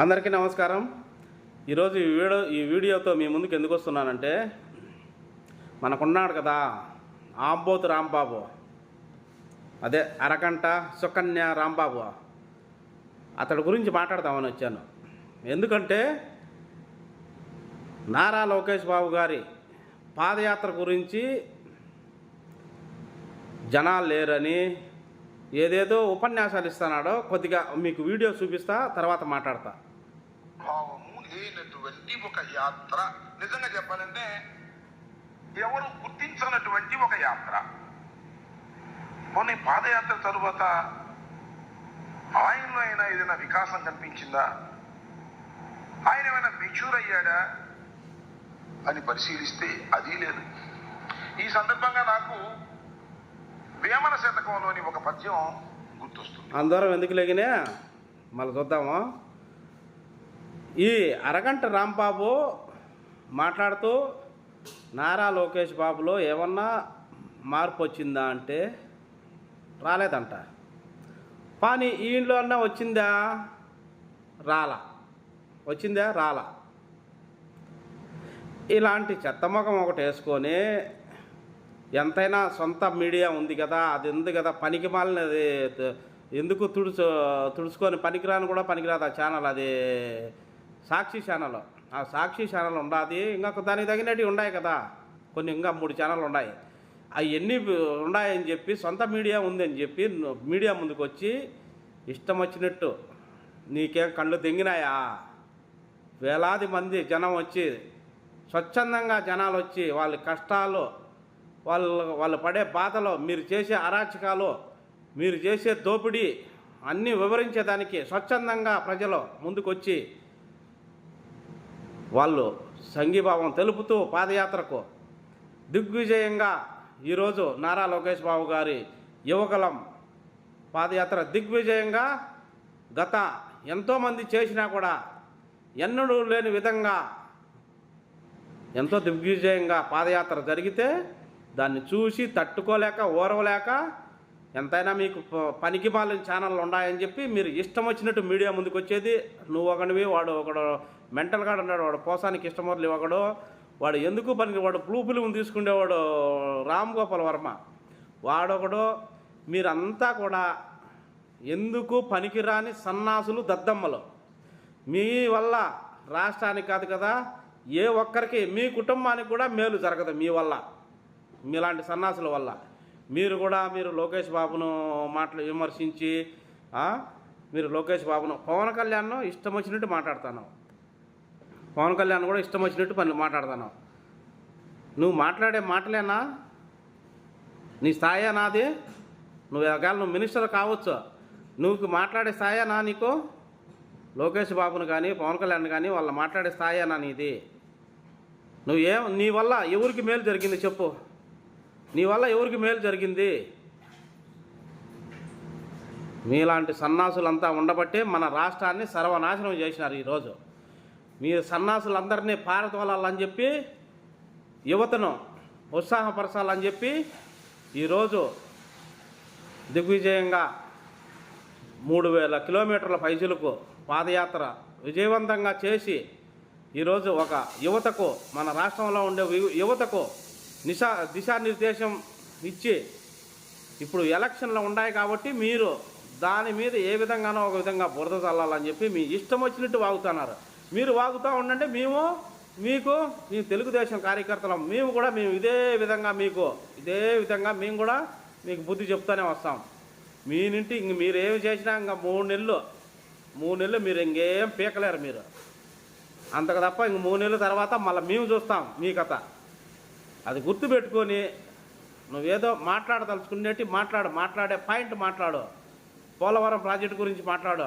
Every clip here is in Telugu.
అందరికీ నమస్కారం. ఈరోజు ఈ వీడియో ఈ వీడియోతో మీ ముందుకు ఎందుకు వస్తున్నానంటే మనకున్నాడు కదా ఆంబోతు రాంబాబు. అదే అరకంట సుకన్య రాంబాబు. అతడి గురించి మాట్లాడదామని వచ్చాను. ఎందుకంటే నారా లోకేష్ బాబు గారి పాదయాత్ర గురించి జనాలు లేరని ఏదేదో ఉపన్యాసాలు ఇస్తున్నాడో కొద్దిగా మీకు వీడియో చూపిస్తా తర్వాత మాట్లాడతా. భావము లేనటువంటి ఒక యాత్ర. నిజంగా చెప్పాలంటే ఎవరు గుర్తించనటువంటి ఒక యాత్ర. కొన్ని పాదయాత్ర తరువాత ఆయనలో అయినా ఏదైనా వికాసం కనిపించిందా? ఆయన ఏమైనా మెచ్యూర్ అయ్యాడా? అని పరిశీలిస్తే అది లేదు. ఈ సందర్భంగా నాకు వేమన శతకంలోని ఒక పద్యం గుర్తొస్తుంది. అందరం ఎందుకు లేగినే? మళ్ళీ చూద్దాము? ఈ అరగంట రాంబాబు మాట్లాడుతూ నారా లోకేష్ బాబులో ఏమన్నా మార్పు వచ్చిందా అంటే రాలేదంట. కానీ ఈయనలో అన్నా వచ్చిందా? రాలా. వచ్చిందా? రాలా. ఇలాంటి చెత్తముఖం ఒకటి వేసుకొని ఎంతైనా సొంత మీడియా ఉంది కదా అది ఉంది కదా పనికి మాలినది ఎందుకు తుడుచు తుడుచుకొని పనికిరాని కూడా పనికిరాదు ఆ ఛానల్ అది సాక్షి ఛానల్. ఆ సాక్షి ఛానల్ ఉండాది ఇంకా దానికి తగినట్టు ఉన్నాయి కదా కొన్ని ఇంకా మూడు ఛానల్ ఉన్నాయి. అవి ఎన్ని ఉన్నాయని చెప్పి సొంత మీడియా ఉందని చెప్పి మీడియా ముందుకు వచ్చి ఇష్టం వచ్చినట్టు నీకేం కళ్ళు తెంగినాయా వేలాది మంది జనం వచ్చి స్వచ్ఛందంగా జనాలు వచ్చి వాళ్ళ కష్టాలు వాళ్ళు వాళ్ళు పడే బాధలో మీరు చేసే అరాచకాలు మీరు చేసే దోపిడీ అన్నీ వివరించేదానికి స్వచ్ఛందంగా ప్రజలు ముందుకొచ్చి వాళ్ళు సంఘీభావం తెలుపుతూ పాదయాత్రకు దిగ్విజయంగా ఈరోజు నారా లోకేష్ బాబు గారి యువకులం పాదయాత్ర దిగ్విజయంగా గత ఎంతోమంది చేసినా కూడా ఎన్నడూ లేని విధంగా ఎంతో దిగ్విజయంగా పాదయాత్ర జరిగితే దాన్ని చూసి తట్టుకోలేక ఓరవలేక ఎంతైనా మీకు పనికి మాలిన ఛానళ్ళు ఉన్నాయని చెప్పి మీరు ఇష్టం వచ్చినట్టు మీడియా ముందుకు వచ్చేది. నువ్వు ఒకడివి వాడు ఒకడు మెంటల్ గాడు ఉన్నాడు వాడు పోసానికి ఇష్టమర్లు ఒకడు వాడు ఎందుకు పనికి వాడు బ్లూ తీసుకుండేవాడు తీసుకునేవాడు రామ్ గోపాల్ వర్మ. వాడొకడు మీరంతా కూడా ఎందుకు పనికిరాని సన్నాసులు దద్దమ్మలు? మీ వల్ల రాష్ట్రానికి కాదు కదా ఏ ఒక్కరికి మీ కుటుంబానికి కూడా మేలు జరగదు మీ వల్ల. మీలాంటి సన్నాసుల వల్ల. మీరు కూడా మీరు లోకేష్ బాబును మాటలు విమర్శించి మీరు లోకేష్ బాబును పవన్ కళ్యాణ్ ఇష్టం వచ్చినట్టు మాట్లాడతాను పవన్ కళ్యాణ్ కూడా ఇష్టం వచ్చినట్టు పని మాట్లాడతాను నువ్వు మాట్లాడే మాటలేనా? నీ స్థాయా నాది. నువ్వు ఒకవేళ నువ్వు మినిస్టర్ కావచ్చు. నువ్వు మాట్లాడే స్థాయేనా నీకు? లోకేష్ బాబును కానీ పవన్ కళ్యాణ్ కానీ వాళ్ళ మాట్లాడే స్థాయేనా నీది? నువ్వు ఏం నీ వల్ల ఎవరికి మేలు జరిగింది చెప్పు. నీ వల్ల ఎవరికి మేలు జరిగింది? మీలాంటి సన్నాసులంతా ఉండబట్టే మన రాష్ట్రాన్ని సర్వనాశనం చేసినారు ఈరోజు. మీ సన్నాసులందరినీ పారదోలాలని చెప్పి యువతను ఉత్సాహపరచాలని చెప్పి ఈరోజు దిగ్విజయంగా మూడు వేల కిలోమీటర్ల పైచులకు పాదయాత్ర విజయవంతంగా చేసి ఈరోజు ఒక యువతకు మన రాష్ట్రంలో ఉండే యువతకు నిశా దిశానిర్దేశం ఇచ్చి ఇప్పుడు ఎలక్షన్లు ఉన్నాయి కాబట్టి మీరు దాని మీద ఏ విధంగానో ఒక విధంగా బురద చల్లాలని చెప్పి మీ ఇష్టం వచ్చినట్టు వాగుతున్నారు. మీరు వాగుతూ ఉండండి మేము మీకు మీ తెలుగుదేశం కార్యకర్తలం మేము కూడా మేము ఇదే విధంగా మీకు ఇదే విధంగా మేము కూడా మీకు బుద్ధి చెప్తూనే వస్తాం. మీ నుండి ఇంక మీరు ఏమి చేసినా ఇంకా మూడు నెలలు మూడు నెలలు మీరు ఇంకేం పీకలేరు మీరు. అంతకు తప్ప ఇంక మూడు నెలల తర్వాత మళ్ళీ మేము చూస్తాం మీ కథ. అది గుర్తుపెట్టుకొని నువ్వేదో మాట్లాడదలుచుకునేటి మాట్లాడు మాట్లాడే పాయింట్ మాట్లాడు. పోలవరం ప్రాజెక్టు గురించి మాట్లాడు.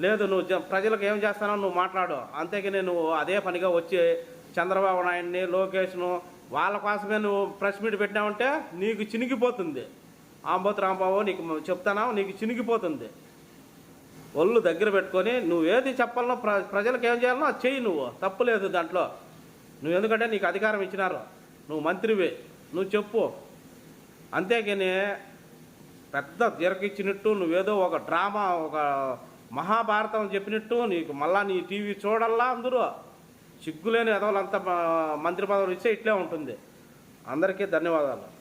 లేదు నువ్వు జ- ప్రజలకు ఏం చేస్తానో నువ్వు మాట్లాడు. అంతేగాని నువ్వు అదే పనిగా వచ్చి చంద్రబాబు నాయుడిని లోకేష్ను వాళ్ళ కోసమే నువ్వు ప్రెస్ మీట్ పెట్టినావంటే నీకు చినిగిపోతుంది. ఆంబోతు రాంబాబు నీకు మ- చెప్తానా? నీకు చినిగిపోతుంది. ఒళ్ళు దగ్గర పెట్టుకొని నువ్వేది చెప్పాలనో ప్ర ప్రజలకు ఏం చేయాలనో అది చెయ్యి నువ్వు. తప్పు లేదు దాంట్లో. నువ్వు ఎందుకంటే నీకు అధికారం ఇచ్చినారు. నువ్వు మంత్రివి నువ్వు చెప్పు. అంతేగాని పెద్ద దీర్ఘిచ్చినట్టు నువ్వేదో ఒక డ్రామా ఒక మహాభారతం చెప్పినట్టు నీకు మళ్ళా నీ టీవీ చూడల్లా అందరూ. సిగ్గులేని ఎదవలంతా మంత్రి పదవులు ఇస్తే ఇట్లే ఉంటుంది. అందరికీ ధన్యవాదాలు.